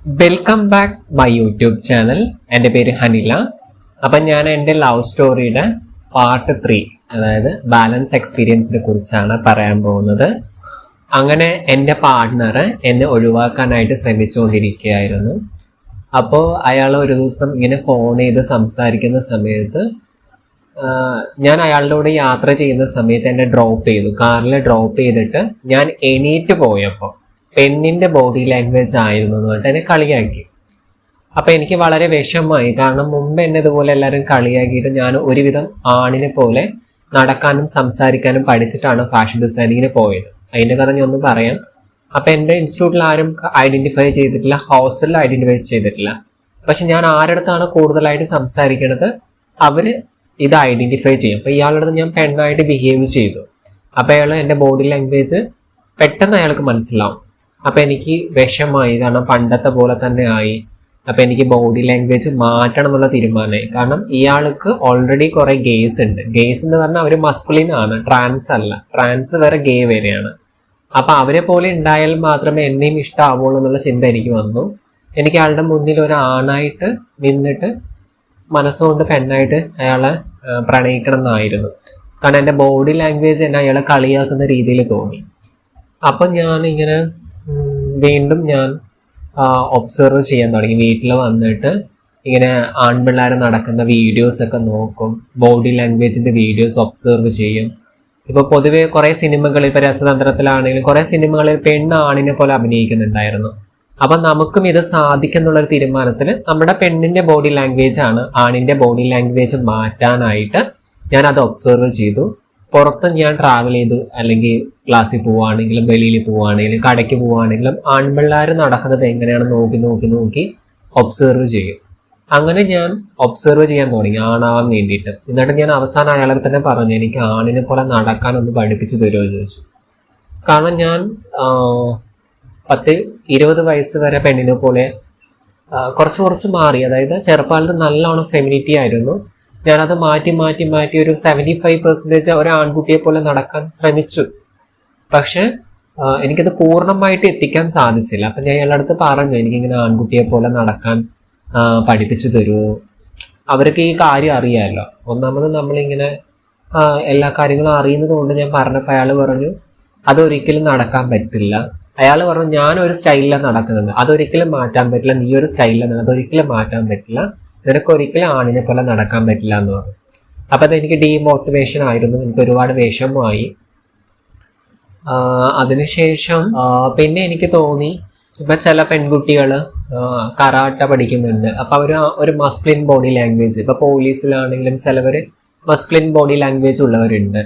Welcome back my YouTube channel എന്റെ പേര് ഹനില. അപ്പം ഞാൻ എന്റെ ലവ് സ്റ്റോറിയുടെ പാർട്ട് ത്രീ അതായത് ബാലൻസ് എക്സ്പീരിയൻസിനെ കുറിച്ചാണ് പറയാൻ പോകുന്നത്. അങ്ങനെ എന്റെ പാർട്ട്ണർ എന്നെ ഒഴിവാക്കാനായിട്ട് ശ്രമിച്ചുകൊണ്ടിരിക്കുകയായിരുന്നു. അപ്പോൾ അയാൾ ഒരു ദിവസം ഇങ്ങനെ ഫോൺ ചെയ്ത് സംസാരിക്കുന്ന സമയത്ത് ഞാൻ അയാളുടെ കൂടെ യാത്ര ചെയ്യുന്ന സമയത്ത് എന്നെ ഡ്രോപ്പ് ചെയ്തു. കാറിൽ ഡ്രോപ്പ് ചെയ്തിട്ട് ഞാൻ എണീറ്റ് പോയപ്പോൾ പെണ്ണിന്റെ ബോഡി ലാംഗ്വേജ് ആയിരുന്നു എന്ന് പറഞ്ഞിട്ട് എന്നെ കളിയാക്കി. അപ്പൊ എനിക്ക് വളരെ വിഷമമായി. കാരണം മുമ്പ് എന്നെ ഇതുപോലെ എല്ലാവരും കളിയാക്കിയിട്ട് ഞാൻ ഒരുവിധം ആണിനെ പോലെ നടക്കാനും സംസാരിക്കാനും പഠിച്ചിട്ടാണ് ഫാഷൻ ഡിസൈനിങ്ങിന് പോയത്. അതിന്റെ കഥ ഞാൻ ഒന്ന് പറയാം. അപ്പൊ എന്റെ ഇൻസ്റ്റിറ്റ്യൂട്ടിൽ ആരും ഐഡന്റിഫൈ ചെയ്തിട്ടില്ല ഹോസ്റ്റലിൽ ഐഡന്റിഫൈ ചെയ്തിട്ടില്ല. പക്ഷെ ഞാൻ ആരടുത്താണ് കൂടുതലായിട്ട് സംസാരിക്കുന്നത് അവർ ഇത് ഐഡന്റിഫൈ ചെയ്യും. അപ്പൊ ഇയാളുടെ ഞാൻ പെണ്ണായിട്ട് ബിഹേവ് ചെയ്തു. അപ്പൊ അയാൾ എന്റെ ബോഡി ലാംഗ്വേജ് പെട്ടെന്ന് അയാൾക്ക് മനസ്സിലാവും. അപ്പൊ എനിക്ക് വിഷമായി. കാരണം പണ്ടത്തെ പോലെ തന്നെ ആയി. അപ്പം എനിക്ക് ബോഡി ലാംഗ്വേജ് മാറ്റണം എന്നുള്ള തീരുമാനമായി. കാരണം ഇയാൾക്ക് ഓൾറെഡി കുറേ ഗേസ് ഉണ്ട്. ഗേസ് എന്ന് പറഞ്ഞാൽ അവർ മസ്കുലിൻ ആണ്. ട്രാൻസ് അല്ല. ട്രാൻസ് വേറെ ഗേ വരെയാണ് അപ്പം അവരെ പോലെ ഉണ്ടായാൽ മാത്രമേ എന്നെയും ഇഷ്ടമാവുള്ളൂ എന്നുള്ള ചിന്ത എനിക്ക് വന്നു. എനിക്ക് അയാളുടെ മുന്നിൽ ഒരു ആണായിട്ട് നിന്നിട്ട് മനസ്സുകൊണ്ട് പെണ്ണായിട്ട് അയാളെ പ്രണയിക്കണം എന്നായിരുന്നു. കാരണം എന്റെ ബോഡി ലാംഗ്വേജ് എന്നെ അയാളെ കളിയാക്കുന്ന രീതിയിൽ തോന്നി. അപ്പം ഞാൻ ഇങ്ങനെ വീണ്ടും ഞാൻ ഒബ്സർവ് ചെയ്യാൻ തുടങ്ങി. വീട്ടിൽ വന്നിട്ട് ഇങ്ങനെ ആൺപിള്ളേർ നടക്കുന്ന വീഡിയോസ് ഒക്കെ നോക്കും. ബോഡി ലാംഗ്വേജിന്റെ വീഡിയോസ് ഒബ്സർവ് ചെയ്യും. ഇപ്പൊ പൊതുവേ കുറേ സിനിമകൾ ഇപ്പൊ രസതന്ത്രത്തിലാണെങ്കിലും കുറെ സിനിമകളിൽ പെണ്ണ് ആണിനെ പോലെ അഭിനയിക്കുന്നുണ്ടായിരുന്നു. അപ്പൊ നമുക്കും ഇത് സാധിക്കുന്നുള്ള ഒരു തീരുമാനത്തിൽ നമ്മുടെ പെണ്ണിന്റെ ബോഡി ലാംഗ്വേജ് ആണ് ആണിന്റെ ബോഡി ലാംഗ്വേജ് മാറ്റാനായിട്ട് ഞാൻ അത് ഒബ്സർവ് ചെയ്തു. പുറത്ത് ഞാൻ ട്രാവൽ ചെയ്ത് അല്ലെങ്കിൽ ക്ലാസ്സിൽ പോവുകയാണെങ്കിലും വെളിയിൽ പോവുകയാണെങ്കിലും കടയ്ക്ക് പോവുകയാണെങ്കിലും ആൺപിള്ളേർ നടക്കുന്നത് എങ്ങനെയാണെന്ന് നോക്കി നോക്കി നോക്കി ഒബ്സർവ് ചെയ്യും. അങ്ങനെ ഞാൻ ഒബ്സർവ് ചെയ്യാൻ തുടങ്ങി ആണാവാൻ വേണ്ടിയിട്ട്. എന്നിട്ട് ഞാൻ അവസാനം അയാളെ തന്നെ പറഞ്ഞു എനിക്ക് ആണിനെ പോലെ നടക്കാൻ ഒന്ന് പഠിപ്പിച്ചു തരുമോ? എന്ന് ചോദിച്ചു. കാരണം ഞാൻ പത്ത് ഇരുപത് വയസ്സ് വരെ പെണ്ണിനെ പോലെ കുറച്ച് കുറച്ച് മാറി. അതായത് ചെറുപ്പകാലത്ത് നല്ലോണം ഫെമിനിറ്റി ആയിരുന്നു. ഞാനത് മാറ്റി മാറ്റി മാറ്റി ഒരു സെവന്റി ഫൈവ് പെർസെന്റേജ് ഒരു ആൺകുട്ടിയെ പോലെ നടക്കാൻ ശ്രമിച്ചു. പക്ഷെ എനിക്കത് പൂർണമായിട്ട് എത്തിക്കാൻ സാധിച്ചില്ല. അപ്പം ഞാൻ അയാളുടെ അടുത്ത് പറഞ്ഞു എനിക്കിങ്ങനെ ആൺകുട്ടിയെ പോലെ നടക്കാൻ പഠിപ്പിച്ചു തരുമോ അവർക്ക് ഈ കാര്യം അറിയാമല്ലോ ഒന്നാമത് നമ്മളിങ്ങനെ എല്ലാ കാര്യങ്ങളും അറിയുന്നത് കൊണ്ട് ഞാൻ പറഞ്ഞപ്പോൾ അയാൾ പറഞ്ഞു അതൊരിക്കലും നടക്കാൻ പറ്റില്ല. അയാൾ പറഞ്ഞു ഞാൻ ഒരു സ്റ്റൈലിലാണ് നടക്കുന്നത്. അതൊരിക്കലും മാറ്റാൻ പറ്റില്ല. നീ ഒരു സ്റ്റൈലിലാണ് അതൊരിക്കലും മാറ്റാൻ പറ്റില്ല. നിനക്ക് ഒരിക്കലും ആണിനെ പോലെ നടക്കാൻ പറ്റില്ല എന്ന് പറഞ്ഞു. അപ്പൊ അത് എനിക്ക് ഡീമോട്ടിവേഷൻ ആയിരുന്നു. എനിക്ക് ഒരുപാട് വിഷമമായി. അതിനുശേഷം പിന്നെ എനിക്ക് തോന്നി ഇപ്പൊ ചില പെൺകുട്ടികൾ കറാട്ട പഠിക്കുന്നുണ്ട്. അപ്പൊ അവർ ഒരു മസ്ക്ലിൻ ബോഡി ലാംഗ്വേജ് ഇപ്പൊ പോലീസിലാണെങ്കിലും ചിലവര് മസ്ക്ലിൻ ബോഡി ലാംഗ്വേജ് ഉള്ളവരുണ്ട്.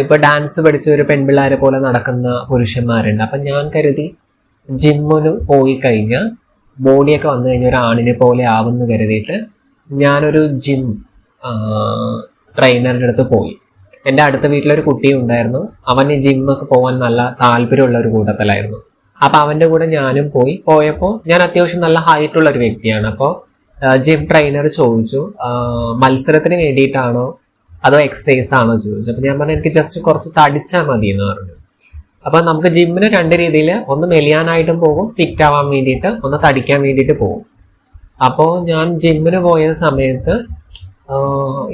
ഇപ്പൊ ഡാൻസ് പഠിച്ച ഒരു പെൺപിള്ളേരെ പോലെ നടക്കുന്ന പുരുഷന്മാരുണ്ട്. അപ്പൊ ഞാൻ കരുതി ജിമ്മിന് പോയി കഴിഞ്ഞാൽ ബോഡിയൊക്കെ വന്നു കഴിഞ്ഞാൽ ഒരു ആണിനെ പോലെ ആവുമെന്ന് കരുതിയിട്ട് ഞാനൊരു ജിം ട്രെയിനറിന്റെ അടുത്ത് പോയി. എന്റെ അടുത്ത വീട്ടിലൊരു കുട്ടി ഉണ്ടായിരുന്നു. അവൻ ഈ ജിമ്മൊക്കെ പോകാൻ നല്ല താല്പര്യമുള്ള ഒരു കൂട്ടത്തിലായിരുന്നു. അപ്പോൾ അവന്റെ കൂടെ ഞാനും പോയി. പോയപ്പോൾ ഞാൻ അത്യാവശ്യം നല്ല ഹൈറ്റ് ഉള്ള ഒരു വ്യക്തിയാണ്. അപ്പോൾ ജിം ട്രെയിനർ ചോദിച്ചു മത്സരത്തിന് വേണ്ടിയിട്ടാണോ അതോ എക്സസൈസ് ആണോ ചോദിച്ചു. അപ്പോൾ ഞാൻ പറഞ്ഞു എനിക്ക് ജസ്റ്റ് കുറച്ച് തടിച്ചാൽ മതി എന്ന് പറഞ്ഞു. അപ്പൊ നമുക്ക് ജിമ്മിന് രണ്ട് രീതിയിൽ ഒന്ന് മെലിയാനായിട്ടും പോകും ഫിറ്റ് ആവാൻ വേണ്ടിയിട്ട് ഒന്ന് തടിക്കാൻ വേണ്ടിയിട്ട് പോകും. അപ്പോൾ ഞാൻ ജിമ്മിന് പോയ സമയത്ത്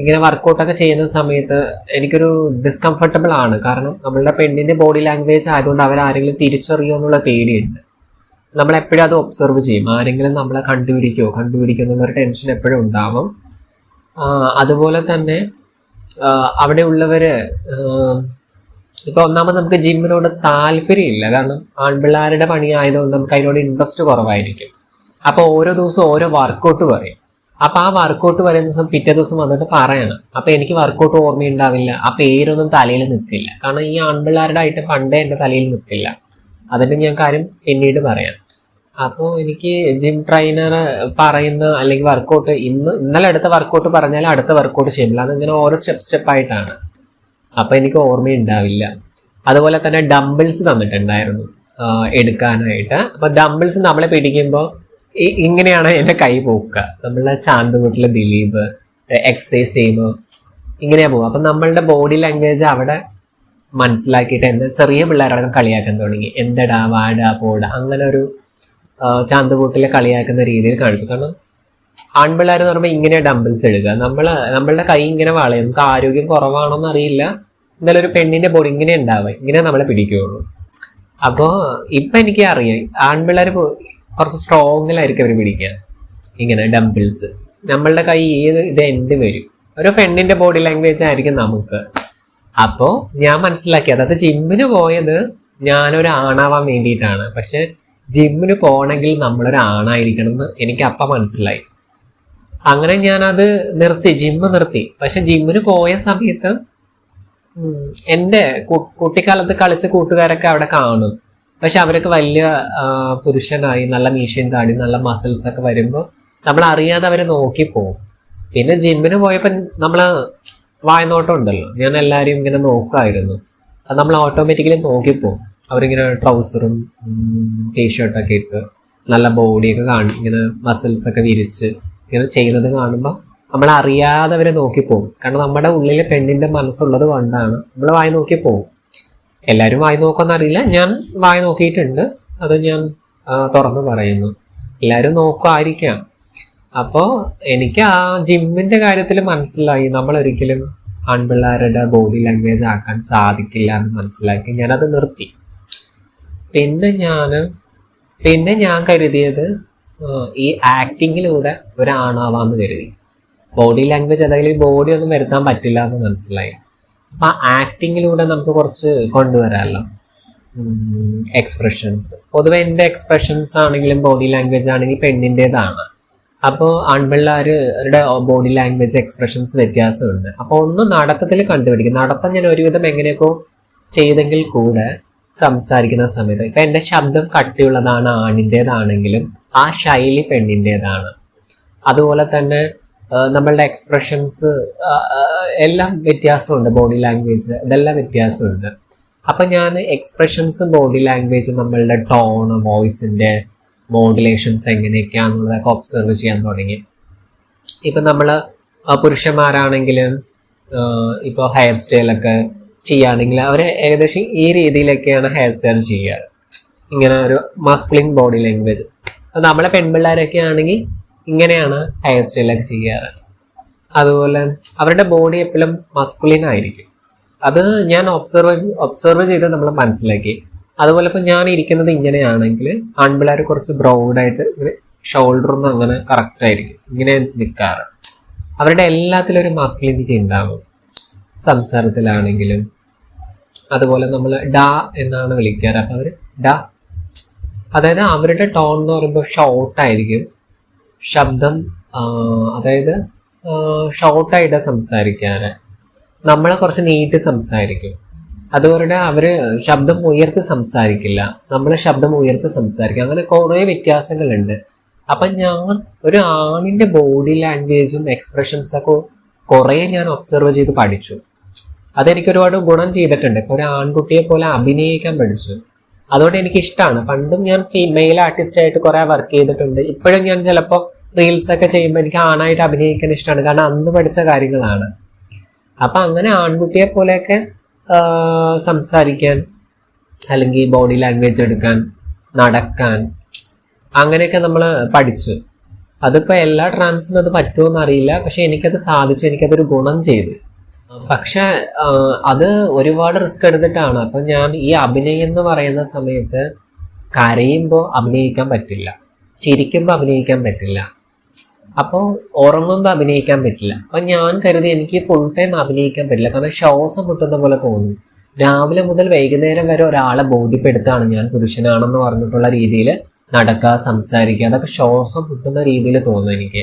ഇങ്ങനെ വർക്കൗട്ടൊക്കെ ചെയ്യുന്ന സമയത്ത് എനിക്കൊരു ഡിസ്കംഫർട്ടബിൾ ആണ്. കാരണം നമ്മളുടെ പെണ്ണിന്റെ ബോഡി ലാംഗ്വേജ് ആയതുകൊണ്ട് അവരാരെങ്കിലും തിരിച്ചറിയോ എന്നുള്ള പേടിയുണ്ട്. നമ്മൾ എപ്പോഴും അത് ഒബ്സർവ് ചെയ്യും. ആരെങ്കിലും നമ്മളെ കണ്ടുപിടിക്കോ കണ്ടുപിടിക്കോ എന്നുള്ളൊരു ടെൻഷൻ എപ്പോഴും ഉണ്ടാവും. അതുപോലെ തന്നെ അവിടെയുള്ളവർ ഇപ്പൊ ഒന്നാമത് നമുക്ക് ജിമ്മിനോട് താല്പര്യമില്ല. കാരണം ആൺപിള്ളേരുടെ പണി ആയതുകൊണ്ട് നമുക്ക് അതിനോട് ഇൻട്രസ്റ്റ് കുറവായിരിക്കും. അപ്പൊ ഓരോ ദിവസം ഓരോ വർക്കൗട്ട് പറയും. അപ്പൊ ആ വർക്കൗട്ട് പറയുന്ന ദിവസം പിറ്റേ ദിവസം വന്നിട്ട് പറയണം. അപ്പൊ എനിക്ക് വർക്കൗട്ട് ഓർമ്മയുണ്ടാവില്ല. ആ പേരൊന്നും തലയിൽ നിൽക്കില്ല. കാരണം ഈ ആൺപിള്ളേരുടെ ആയിട്ട് പണ്ടേ എന്റെ തലയിൽ നിൽക്കില്ല. അതിന്റെ ഞാൻ കാര്യം പിന്നീട് പറയാം. അപ്പോൾ എനിക്ക് ജിം ട്രെയിനർ പറയുന്ന അല്ലെങ്കിൽ വർക്കൗട്ട് ഇന്ന് ഇന്നലെ അടുത്ത വർക്കൗട്ട് പറഞ്ഞാൽ അടുത്ത വർക്കൗട്ട് ചെയ്യില്ല അതിങ്ങനെ ഓരോ സ്റ്റെപ്പ് സ്റ്റെപ്പ് ആയിട്ടാണ്. അപ്പൊ എനിക്ക് ഓർമ്മയുണ്ടാവില്ല. അതുപോലെ തന്നെ ഡംബിൾസ് തന്നിട്ടുണ്ടായിരുന്നു. എടുക്കാനായിട്ട്. അപ്പൊ ഡംബിൾസ് നമ്മളെ പിടിക്കുമ്പോൾ ഇങ്ങനെയാണ് എന്റെ കൈ പോക്കുക നമ്മളെ ചാന്ത് വീട്ടിലെ ദിലീപ് എക്സസൈസ് ചെയ്യുമ്പോൾ ഇങ്ങനെയാ പോകുക അപ്പൊ നമ്മളുടെ ബോഡി ലാംഗ്വേജ് അവിടെ മനസ്സിലാക്കിയിട്ട് എന്താ ചെറിയ പിള്ളേരടക്കം കളിയാക്കാൻ തുടങ്ങി. എന്തടാ വാടാ പോടാ അങ്ങനെ ഒരു ചാന്തുകൂട്ടിലെ കളിയാക്കുന്ന രീതിയിൽ കാണിച്ചു. കാരണം ആൺപിള്ളേർ എന്ന് പറയുമ്പോൾ ഇങ്ങനെ ഡംബിൾസ് എടുക്കുക നമ്മൾ നമ്മളുടെ കൈ ഇങ്ങനെ വളയും. നമുക്ക് ആരോഗ്യം കുറവാണോന്ന് അറിയില്ല. എന്നാലും ഒരു പെണ്ണിന്റെ ബോഡി ഇങ്ങനെ ഉണ്ടാവുക. ഇങ്ങനെ നമ്മളെ പിടിക്കുകയുള്ളൂ. അപ്പോൾ ഇപ്പൊ എനിക്ക് അറിയാം. ആൺപിള്ളേർ കുറച്ച് സ്ട്രോങ്ങിലായിരിക്കും അവർ പിടിക്കുക. ഇങ്ങനെ ഡംബിൾസ് നമ്മളുടെ കൈ ഏത് ഇത് എന്ത് വരും. ഒരു പെണ്ണിന്റെ ബോഡി ലാംഗ്വേജ് ആയിരിക്കും നമുക്ക്. അപ്പോൾ ഞാൻ മനസ്സിലാക്കി. അതായത് ജിമ്മിന് പോയത് ഞാനൊരു ആണാവാൻ വേണ്ടിയിട്ടാണ്. പക്ഷെ ജിമ്മിന് പോകണമെങ്കിൽ നമ്മളൊരു ആണായിരിക്കണം എന്ന് എനിക്ക് അപ്പം മനസ്സിലായി. അങ്ങനെ ഞാനത് നിർത്തി ജിമ്മ് നിർത്തി. പക്ഷെ ജിമ്മിന് പോയ സമയത്ത് എന്റെ കുട്ടിക്കാലത്ത് കളിച്ച കൂട്ടുകാരൊക്കെ അവിടെ കാണും. പക്ഷെ അവരൊക്കെ വലിയ പുരുഷനായി നല്ല മീശയും താടി നല്ല മസിൽസ് ഒക്കെ വരുമ്പോൾ നമ്മൾ അറിയാതെ അവരെ നോക്കി പോകും പിന്നെ ജിമ്മിന് പോയപ്പോൾ നമ്മൾ വായനോട്ടം ഉണ്ടല്ലോ. ഞാൻ എല്ലാവരെയും ഇങ്ങനെ നോക്കുമായിരുന്നു. അത് നമ്മൾ ഓട്ടോമാറ്റിക്കലി നോക്കിപ്പോവും അവരിങ്ങനെ ട്രൗസറും ടീഷർട്ടൊക്കെ ഇട്ട് നല്ല ബോഡിയൊക്കെ കാണി ഇങ്ങനെ മസിൽസ് ഒക്കെ വിരിച്ച് ഇങ്ങനെ ചെയ്യുന്നത് കാണുമ്പോൾ നമ്മൾ അറിയാതെ അവരെ പോകും കാരണം നമ്മുടെ ഉള്ളിൽ പെണ്ണിന്റെ മനസ്സുള്ളത് കൊണ്ടാണ് നമ്മൾ വായി നോക്കിപ്പോവും എല്ലാവരും വായി നോക്കുമെന്ന് അറിയില്ല. ഞാൻ വായി നോക്കിയിട്ടുണ്ട്. അത് ഞാൻ തുറന്നു പറയുന്നു. എല്ലാവരും നോക്കുമായിരിക്കാം. അപ്പോൾ എനിക്ക് ആ ജിമ്മിന്റെ കാര്യത്തിൽ മനസ്സിലായി. നമ്മൾ ഒരിക്കലും ആൺപിള്ളേരുടെ ബോഡി ലാംഗ്വേജ് ആക്കാൻ സാധിക്കില്ല എന്ന് മനസ്സിലാക്കി ഞാനത് നിർത്തി. പിന്നെ ഞാൻ പിന്നെ ഞാൻ കരുതിയത് ഈ ആക്ടിങ്ങിലൂടെ ഒരാണാവാന്ന് കരുതി. ബോഡി ലാംഗ്വേജ് അതായത് ബോഡി ഒന്നും വരുത്താൻ പറ്റില്ല എന്ന് മനസ്സിലായി. അപ്പൊ ആക്ടിങ്ങിലൂടെ നമുക്ക് കുറച്ച് കൊണ്ടുവരാമല്ലോ എക്സ്പ്രഷൻസ് പൊതുവെ എന്റെ എക്സ്പ്രഷൻസ് ആണെങ്കിലും ബോഡി ലാംഗ്വേജ് ആണെങ്കിൽ പെണ്ണിന്റെതാണ്. അപ്പോൾ ആൺപിള്ളേരുടെ ബോഡി ലാംഗ്വേജ് എക്സ്പ്രഷൻസ് വ്യത്യാസമുണ്ട്. അപ്പോൾ ഒന്ന് നടത്തത്തിൽ കണ്ടുപിടിക്കും. നടത്തം ഞാൻ ഒരുവിധം എങ്ങനെയൊക്കെ ചെയ്തെങ്കിൽ കൂടെ സംസാരിക്കുന്ന സമയത്ത്. ഇപ്പൊ എന്റെ ശബ്ദം കട്ടിയുള്ളതാണ് ആണിന്റെതാണെങ്കിലും ആ ശൈലി പെണ്ണിന്റെതാണ്. അതുപോലെ തന്നെ നമ്മളുടെ എക്സ്പ്രഷൻസ് എല്ലാം വ്യത്യാസമുണ്ട്. ബോഡി ലാംഗ്വേജ് ഇതെല്ലാം വ്യത്യാസമുണ്ട്. അപ്പൊ ഞാൻ എക്സ്പ്രഷൻസും ബോഡി ലാംഗ്വേജും നമ്മളുടെ ടോൺ വോയിസിന്റെ മോഡുലേഷൻസ് എങ്ങനെയൊക്കെയാണെന്നുള്ളതൊക്കെ ഒബ്സർവ് ചെയ്യാൻ തുടങ്ങി. ഇപ്പൊ നമ്മൾ പുരുഷന്മാരാണെങ്കിലും ഇപ്പോൾ ഹെയർ സ്റ്റൈലൊക്കെ ചെയ്യുകയാണെങ്കിൽ അവർ ഏകദേശം ഈ രീതിയിലൊക്കെയാണ് ഹെയർ സ്റ്റൈൽ ചെയ്യാറ് ഇങ്ങനെ ഒരു മസ്കുലിൻ ബോഡി ലാംഗ്വേജ് നമ്മളെ പെൺപിള്ളേരൊക്കെ ആണെങ്കിൽ ഇങ്ങനെയാണ് ഹെയർ സ്റ്റൈലൊക്കെ ചെയ്യാറ്. അതുപോലെ അവരുടെ ബോഡി എപ്പോഴും മസ്കുലിൻ ആയിരിക്കും. അത് ഞാൻ ഒബ്സർവ് ഒബ്സർവ് ചെയ്ത് നമ്മൾ മനസ്സിലാക്കി. അതുപോലെ ഇപ്പം ഞാൻ ഇരിക്കുന്നത് ഇങ്ങനെയാണെങ്കിൽ ആൺപിള്ളേർ കുറച്ച് ബ്രൗഡായിട്ട് ഇങ്ങനെ ഷോൾഡറൊന്നും അങ്ങനെ കറക്റ്റ് ആയിരിക്കും. ഇങ്ങനെ നിൽക്കാറ്. അവരുടെ എല്ലാത്തിലും ഒരു മാസ്കുലിനിറ്റി ഉണ്ടാവും. സംസാരത്തിലാണെങ്കിലും. അതുപോലെ നമ്മൾ ഡ എന്നാണ് വിളിക്കാറ്. അപ്പം അവർ ഡ. അതായത് അവരുടെ ടോൺ എന്ന് പറയുമ്പോൾ ഷോർട്ടായിരിക്കും ശബ്ദം അതായത് ഷോർട്ടായിട്ട് സംസാരിക്കാറ്. നമ്മളെ കുറച്ച് നീട്ടി സംസാരിക്കും. അതുപോലെ അവർ ശബ്ദം ഉയർത്തി സംസാരിക്കില്ല. നമ്മൾ ശബ്ദം ഉയർത്തി സംസാരിക്കും. അങ്ങനെ കുറേ വ്യത്യാസങ്ങളുണ്ട്. അപ്പം ഞാൻ ഒരു ആണിന്റെ ബോഡി ലാംഗ്വേജും എക്സ്പ്രഷൻസ് ഒക്കെ കുറേ ഞാൻ ഒബ്സർവ് ചെയ്ത് പഠിച്ചു. അതെനിക്ക് ഒരുപാട് ഗുണം ചെയ്തിട്ടുണ്ട്. ഇപ്പൊ ഒരു ആൺകുട്ടിയെ പോലെ അഭിനയിക്കാൻ പഠിച്ചു. അതുകൊണ്ട് എനിക്ക് ഇഷ്ടമാണ് പണ്ടും ഞാൻ ഫീമെയിൽ ആർട്ടിസ്റ്റ് ആയിട്ട് കുറെ വർക്ക് ചെയ്തിട്ടുണ്ട്. ഇപ്പോഴും ഞാൻ ചിലപ്പോൾ റീൽസ് ഒക്കെ ചെയ്യുമ്പോൾ എനിക്ക് ആണായിട്ട് അഭിനയിക്കാൻ ഇഷ്ടമാണ് കാരണം അന്ന് പഠിച്ച കാര്യങ്ങളാണ്. അപ്പൊ അങ്ങനെ ആൺകുട്ടിയെ പോലെയൊക്കെ സംസാരിക്കാൻ അല്ലെങ്കിൽ ബോഡി ലാംഗ്വേജ് എടുക്കാൻ നടക്കാൻ അങ്ങനെയൊക്കെ നമ്മൾ പഠിച്ചു. അതിപ്പോ എല്ലാ ട്രാൻസിനും അത് പറ്റുമെന്ന് അറിയില്ല. പക്ഷെ എനിക്കത് സാധിച്ചു. എനിക്കതൊരു ഗുണം ചെയ്തു. പക്ഷെ അത് ഒരുപാട് റിസ്ക് എടുത്തിട്ടാണ്. അപ്പം ഞാൻ ഈ അഭിനയം എന്ന് പറയുന്ന സമയത്ത് കരയുമ്പോൾ അഭിനയിക്കാൻ പറ്റില്ല. ചിരിക്കുമ്പോൾ അഭിനയിക്കാൻ പറ്റില്ല. അപ്പോൾ ഉറങ്ങുമ്പോൾ അഭിനയിക്കാൻ പറ്റില്ല. അപ്പൊ ഞാൻ കരുതി എനിക്ക് ഫുൾ ടൈം അഭിനയിക്കാൻ പറ്റില്ല. കാരണം ശ്വാസം മുട്ടുന്ന പോലെ തോന്നും. രാവിലെ മുതൽ വൈകുന്നേരം വരെ ഒരാളെ ബോധ്യപ്പെടുത്താണ് ഞാൻ പുരുഷനാണെന്ന് പറഞ്ഞിട്ടുള്ള രീതിയിൽ നടക്കുക സംസാരിക്കുക അതൊക്കെ ശ്വാസം കിട്ടുന്ന രീതിയിൽ തോന്നും എനിക്ക്.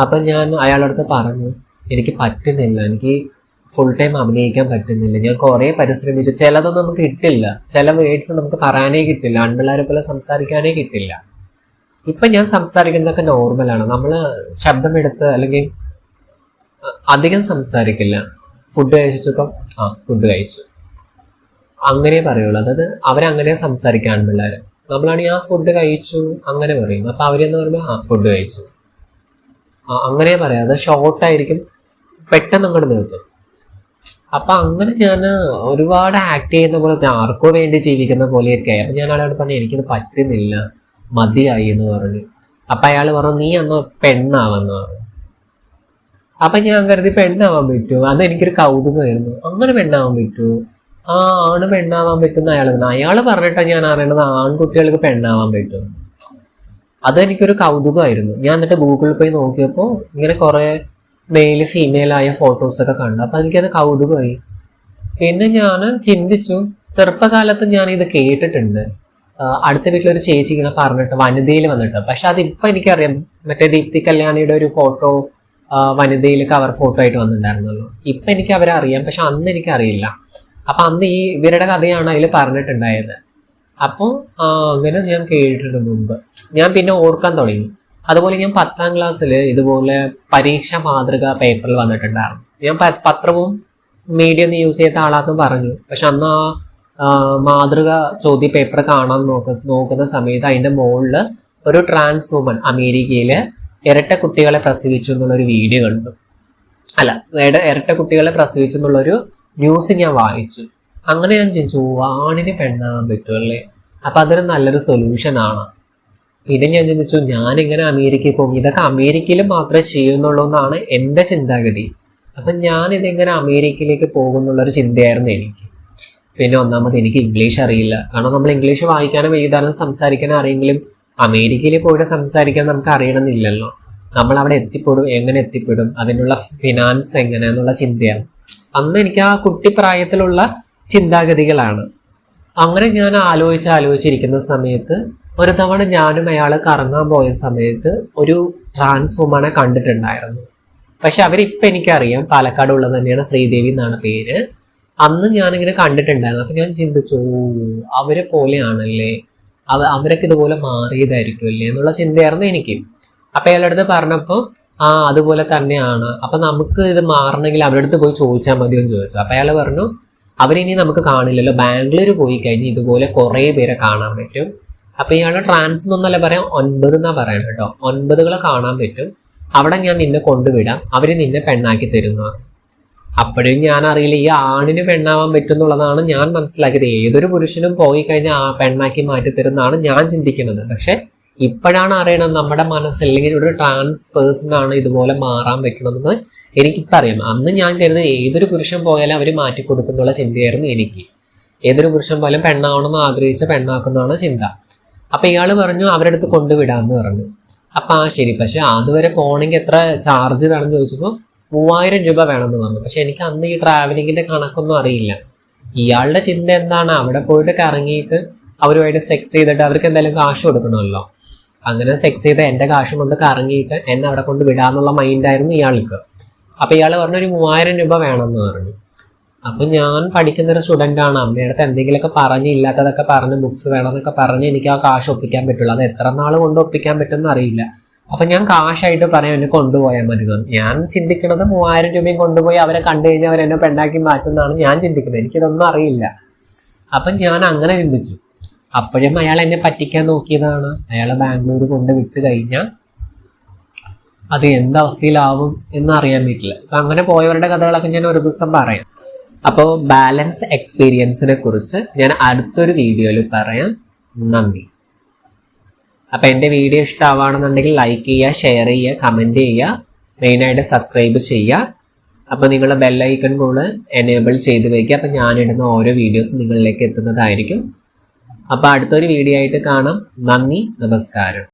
അപ്പം ഞാൻ അയാളുടെ അടുത്ത് പറഞ്ഞു എനിക്ക് പറ്റുന്നില്ല എനിക്ക് ഫുൾ ടൈം അഭിനയിക്കാൻ പറ്റുന്നില്ല. ഞാൻ കുറേ പരിശ്രമിച്ചു. ചിലതൊന്നും നമുക്ക് കിട്ടില്ല. ചില വേർഡ്സ് നമുക്ക് പറയാനേ കിട്ടില്ല. ആൺപിള്ളേരെ പോലെ സംസാരിക്കാനേ കിട്ടില്ല. ഇപ്പം ഞാൻ സംസാരിക്കുന്നതൊക്കെ നോർമലാണ് നമ്മൾ ശബ്ദമെടുത്ത് അല്ലെങ്കിൽ അധികം സംസാരിക്കില്ല. ഫുഡ് കഴിച്ചപ്പം ആ ഫുഡ് കഴിച്ചു. അങ്ങനെ പറയുള്ളൂ. അതായത് അവരങ്ങനെ സംസാരിക്കാൻ ആൺപിള്ളേര്. നമ്മളാണെങ്കിൽ ആ ഫുഡ് കഴിച്ചു അങ്ങനെ പറയും. അപ്പൊ അവരെന്ന് പറയുമ്പോൾ ആ ഫുഡ് കഴിച്ചു. അങ്ങനെ പറയാം. അത് ഷോർട്ടായിരിക്കും പെട്ടെന്ന് അങ്ങോട്ട് നിർത്തും. അപ്പൊ അങ്ങനെ ഞാൻ ഒരുപാട് ആക്ട് ചെയ്യുന്ന പോലെ ആർക്കോ വേണ്ടി ജീവിക്കുന്ന പോലെയൊക്കെ അപ്പൊ ഞാൻ അയാളോട് പറഞ്ഞു എനിക്കത് പറ്റുന്നില്ല. മതിയായി എന്ന് പറഞ്ഞു. അപ്പൊ അയാൾ പറഞ്ഞു നീ അന്ന് പെണ്ണാവെന്ന് പറഞ്ഞു. അപ്പൊ ഞാൻ കരുതി പെണ്ണാവാൻ പറ്റുമോ അന്ന് എനിക്കൊരു കൗതുകമായിരുന്നു. അങ്ങനെ പെണ്ണാവാൻ പറ്റുമോ ആ ആണ് പെണ്ണാവാൻ പറ്റുന്ന അയാൾ അയാൾ പറഞ്ഞിട്ടാ ഞാൻ അറിയണത് ആൺകുട്ടികൾക്ക് പെണ്ണാവാൻ പറ്റും. അതെനിക്കൊരു കൗതുകമായിരുന്നു. ഞാൻ എന്നിട്ട് ഗൂഗിളിൽ പോയി നോക്കിയപ്പോൾ ഇങ്ങനെ കുറെ മെയിൽ ഫീമെയിൽ ആയ ഫോട്ടോസ് ഒക്കെ കണ്ടു. അപ്പൊ എനിക്കത് കൗതുകമായി. പിന്നെ ഞാൻ ചിന്തിച്ചു ചെറുപ്പകാലത്ത് ഞാൻ ഇത് കേട്ടിട്ടുണ്ട്. അടുത്ത വീട്ടിലൊരു ചേച്ചി ഇങ്ങനെ പറഞ്ഞിട്ട് വനിതയിൽ വന്നിട്ട്. പക്ഷെ അതിപ്പോ എനിക്കറിയാം മറ്റേ ദീപ്തി കല്യാണിയുടെ ഒരു ഫോട്ടോ വനിതയിൽ കവർ ഫോട്ടോ ആയിട്ട് വന്നിട്ടുണ്ടായിരുന്നല്ലോ ഇപ്പൊ എനിക്ക് അവരെ അറിയാം പക്ഷെ അന്ന് എനിക്ക് അറിയില്ല അപ്പൊ അന്ന് ഈ ഇവരുടെ കഥയാണ് അതിൽ പറഞ്ഞിട്ടുണ്ടായത്. അപ്പോൾ അങ്ങനെ ഞാൻ കേട്ടിട്ടുണ്ട് മുമ്പ്. ഞാൻ പിന്നെ ഓർക്കാൻ തുടങ്ങി. അതുപോലെ ഞാൻ പത്താം ക്ലാസ്സിൽ ഇതുപോലെ പരീക്ഷ മാതൃക പേപ്പറിൽ വന്നിട്ടുണ്ടായിരുന്നു. ഞാൻ പത്രവും മീഡിയ ഒന്നും യൂസ് ചെയ്ത ആളാന്ന് പറഞ്ഞു. പക്ഷെ അന്ന് ആ മാതൃക ചോദ്യ പേപ്പർ കാണാൻ നോക്ക നോക്കുന്ന സമയത്ത് അതിന്റെ മുകളിൽ ഒരു ട്രാൻസ് വുമൺ അമേരിക്കയിൽ ഇരട്ട കുട്ടികളെ പ്രസവിച്ചു എന്നുള്ളൊരു വീഡിയോ കണ്ടു. അല്ല ഇരട്ട കുട്ടികളെ പ്രസവിച്ചു എന്നുള്ളൊരു ന്യൂസ് ഞാൻ വായിച്ചു. അങ്ങനെ ഞാൻ ചോദിച്ചു "ഓ, ആണിന് പെണ്ണാകാൻ പറ്റുമല്ലേ അപ്പൊ അതൊരു നല്ലൊരു സൊല്യൂഷൻ ആണ്. പിന്നെ ഞാൻ ചോദിച്ചു ഞാൻ ഇങ്ങനെ അമേരിക്കയിൽ പോകും. ഇതൊക്കെ അമേരിക്കയിൽ മാത്രമേ ചെയ്യുന്നുള്ളൂ എന്നാണ് എന്റെ ചിന്താഗതി. അപ്പൊ ഞാൻ ഇതിങ്ങനെ അമേരിക്കയിലേക്ക് പോകുന്നുള്ളൊരു ചിന്തയായിരുന്നു എനിക്ക്. പിന്നെ ഒന്നാമത് എനിക്ക് ഇംഗ്ലീഷ് അറിയില്ല. കാരണം നമ്മൾ ഇംഗ്ലീഷ് വായിക്കാനും എഴുതാനും സംസാരിക്കാനും അറിയെങ്കിലും അമേരിക്കയിൽ പോയിട്ട് സംസാരിക്കാൻ നമുക്ക് അറിയണമെന്നില്ലല്ലോ. നമ്മൾ അവിടെ എത്തിപ്പെടും എങ്ങനെ എത്തിപ്പെടും അതിനുള്ള ഫിനാൻസ് എങ്ങനെ എന്നുള്ള ചിന്തയാണ്. അന്ന് എനിക്ക് ആ കുട്ടിപ്രായത്തിലുള്ള ചിന്താഗതികളാണ്. അങ്ങനെ ഞാൻ ആലോചിച്ച് ആലോചിച്ചിരിക്കുന്ന സമയത്ത് ഒരു തവണ ഞാനും അയാൾ കറങ്ങാൻ പോയ സമയത്ത് ഒരു ട്രാൻസ് വുമണെ കണ്ടിട്ടുണ്ടായിരുന്നു. പക്ഷെ അവരിപ്പം എനിക്കറിയാം പാലക്കാട് ഉള്ളത് തന്നെയാണ് ശ്രീദേവി എന്നാണ് പേര്. അന്ന് ഞാനിങ്ങനെ കണ്ടിട്ടുണ്ടായിരുന്നു. അപ്പം ഞാൻ ചിന്തിച്ചു "ഓ, അവരെ പോലെയാണല്ലേ? അവ അവരൊക്കെ ഇതുപോലെ മാറിയതായിരിക്കും അല്ലേ എന്നുള്ള ചിന്തയായിരുന്നു എനിക്ക്. അപ്പം അയാളുടെ അടുത്ത് പറഞ്ഞപ്പോ ആ അതുപോലെ തന്നെയാണ്. അപ്പൊ നമുക്ക് ഇത് മാറണമെങ്കിൽ അവരുടെ അടുത്ത് പോയി ചോദിച്ചാൽ മതിയോ എന്ന് ചോദിച്ചു. അപ്പൊ അയാൾ പറഞ്ഞു അവരിനി നമുക്ക് കാണില്ലല്ലോ. ബാംഗ്ലൂർ പോയി കഴിഞ്ഞ് ഇതുപോലെ കുറെ പേരെ കാണാൻ പറ്റും. അപ്പൊ ഇയാൾ ട്രാൻസ് എന്നല്ല പറയാം ഒൻപത് എന്നാ പറയണം കേട്ടോ. ഒൻപതുകളെ കാണാൻ പറ്റും. അവിടെ ഞാൻ നിന്നെ കൊണ്ടുവിടാം. അവർ നിന്നെ പെണ്ണാക്കി തരുന്ന അപ്പോഴും ഞാൻ അറിയില്ല ഈ ആണിന് പെണ്ണാവാൻ പറ്റും എന്നുള്ളതാണ് ഞാൻ മനസ്സിലാക്കിയത്. ഏതൊരു പുരുഷനും പോയി കഴിഞ്ഞാൽ ആ പെണ്ണാക്കി മാറ്റി തരുന്നതാണ് ഞാൻ ചിന്തിക്കുന്നത്. പക്ഷെ ഇപ്പോഴാണ് അറിയണം നമ്മുടെ മനസ്സിൽ അല്ലെങ്കിൽ ഒരു ട്രാൻസ് പേഴ്സൺ ആണ് ഇതുപോലെ മാറാൻ പറ്റണമെന്ന് എനിക്കിപ്പോൾ അറിയാം അന്ന് ഞാൻ കരുതി ഏതൊരു പുരുഷൻ പോയാലും അവർ മാറ്റി കൊടുക്കുന്നുള്ള ചിന്തയായിരുന്നു എനിക്ക്. ഏതൊരു പുരുഷൻ പോലും പെണ്ണാവണമെന്ന് ആഗ്രഹിച്ച പെണ്ണാക്കുന്നതാണ് ചിന്ത. അപ്പം ഇയാൾ പറഞ്ഞു അവരുടെ അടുത്ത് കൊണ്ടുവിടാമെന്ന് പറഞ്ഞു. അപ്പം ആ ശരി. പക്ഷെ അതുവരെ പോണെങ്കിൽ എത്ര ചാർജ് വേണമെന്ന് ചോദിച്ചപ്പോൾ മൂവായിരം രൂപ വേണമെന്ന് പറഞ്ഞു. പക്ഷെ എനിക്ക് അന്ന് ഈ ട്രാവലിങ്ങിന്റെ കണക്കൊന്നും അറിയില്ല. ഇയാളുടെ ചിന്ത എന്താണ്? അവിടെ പോയിട്ട് കറങ്ങിയിട്ട് അവരുമായിട്ട് സെക്സ് ചെയ്തിട്ട് അവർക്ക് എന്തായാലും കാശ് കൊടുക്കണമല്ലോ. അങ്ങനെ സെക്സ് ചെയ്ത് എന്റെ കാശും കൊണ്ട് കറങ്ങിയിട്ട് എന്നെ അവിടെ കൊണ്ട് വിടാന്നുള്ള മൈൻഡായിരുന്നു ഇയാൾക്ക്. അപ്പൊ ഇയാൾ പറഞ്ഞു ഒരു മൂവായിരം രൂപ വേണമെന്ന് പറഞ്ഞു. അപ്പൊ ഞാൻ പഠിക്കുന്ന ഒരു സ്റ്റുഡന്റ് ആണ്. അമ്മയുടെ അടുത്ത് എന്തെങ്കിലുമൊക്കെ പറഞ്ഞ് ഇല്ലാത്തതൊക്കെ പറഞ്ഞ് ബുക്സ് വേണമെന്നൊക്കെ പറഞ്ഞ് എനിക്ക് ആ കാശ് ഒപ്പിക്കാൻ പറ്റുള്ളൂ. അത് എത്ര നാൾ കൊണ്ട് ഒപ്പിക്കാൻ പറ്റുമെന്ന് അറിയില്ല. അപ്പൊ ഞാൻ കാശായിട്ട് പറയാം എന്നെ കൊണ്ടുപോയാൽ മതി. ഞാൻ ചിന്തിക്കുന്നത് മൂവായിരം രൂപയും കൊണ്ടുപോയി അവരെ കണ്ടു കഴിഞ്ഞാൽ അവരെന്നെ പെണ്ണാക്കി മാറ്റുന്നതാണ് ഞാൻ ചിന്തിക്കുന്നത്. എനിക്കിതൊന്നും അറിയില്ല. അപ്പൊ ഞാൻ അങ്ങനെ ചിന്തിച്ചു. അപ്പോഴും അയാൾ എന്നെ പറ്റിക്കാൻ നോക്കിയതാണ്. അയാളെ ബാംഗ്ലൂർ കൊണ്ട് വിട്ട് കഴിഞ്ഞാൽ അത് എന്തവസ്ഥയിലാവും എന്ന് അറിയാൻ പറ്റില്ല. അപ്പൊ അങ്ങനെ പോയവരുടെ കഥകളൊക്കെ ഞാൻ ഒരു ദിവസം പറയാം. അപ്പോൾ ബാലൻസ് എക്സ്പീരിയൻസിനെ കുറിച്ച് ഞാൻ അടുത്തൊരു വീഡിയോയിൽ പറയാം. നന്ദി. അപ്പൊ എന്റെ വീഡിയോ ഇഷ്ടമാവുകയാണെന്നുണ്ടെങ്കിൽ ലൈക്ക് ചെയ്യുക ഷെയർ ചെയ്യുക കമന്റ് ചെയ്യുക മെയിനായിട്ട് സബ്സ്ക്രൈബ് ചെയ്യുക. അപ്പോൾ നിങ്ങൾ ബെല്ലൈക്കൺ കൂടെ എനേബിൾ ചെയ്ത് വയ്ക്കുക അപ്പം ഞാനിടുന്ന ഓരോ വീഡിയോസും നിങ്ങളിലേക്ക് എത്തുന്നതായിരിക്കും. അപ്പോൾ അടുത്തൊരു വീഡിയോ ആയിട്ട് കാണാം. നന്ദി നമസ്കാരം.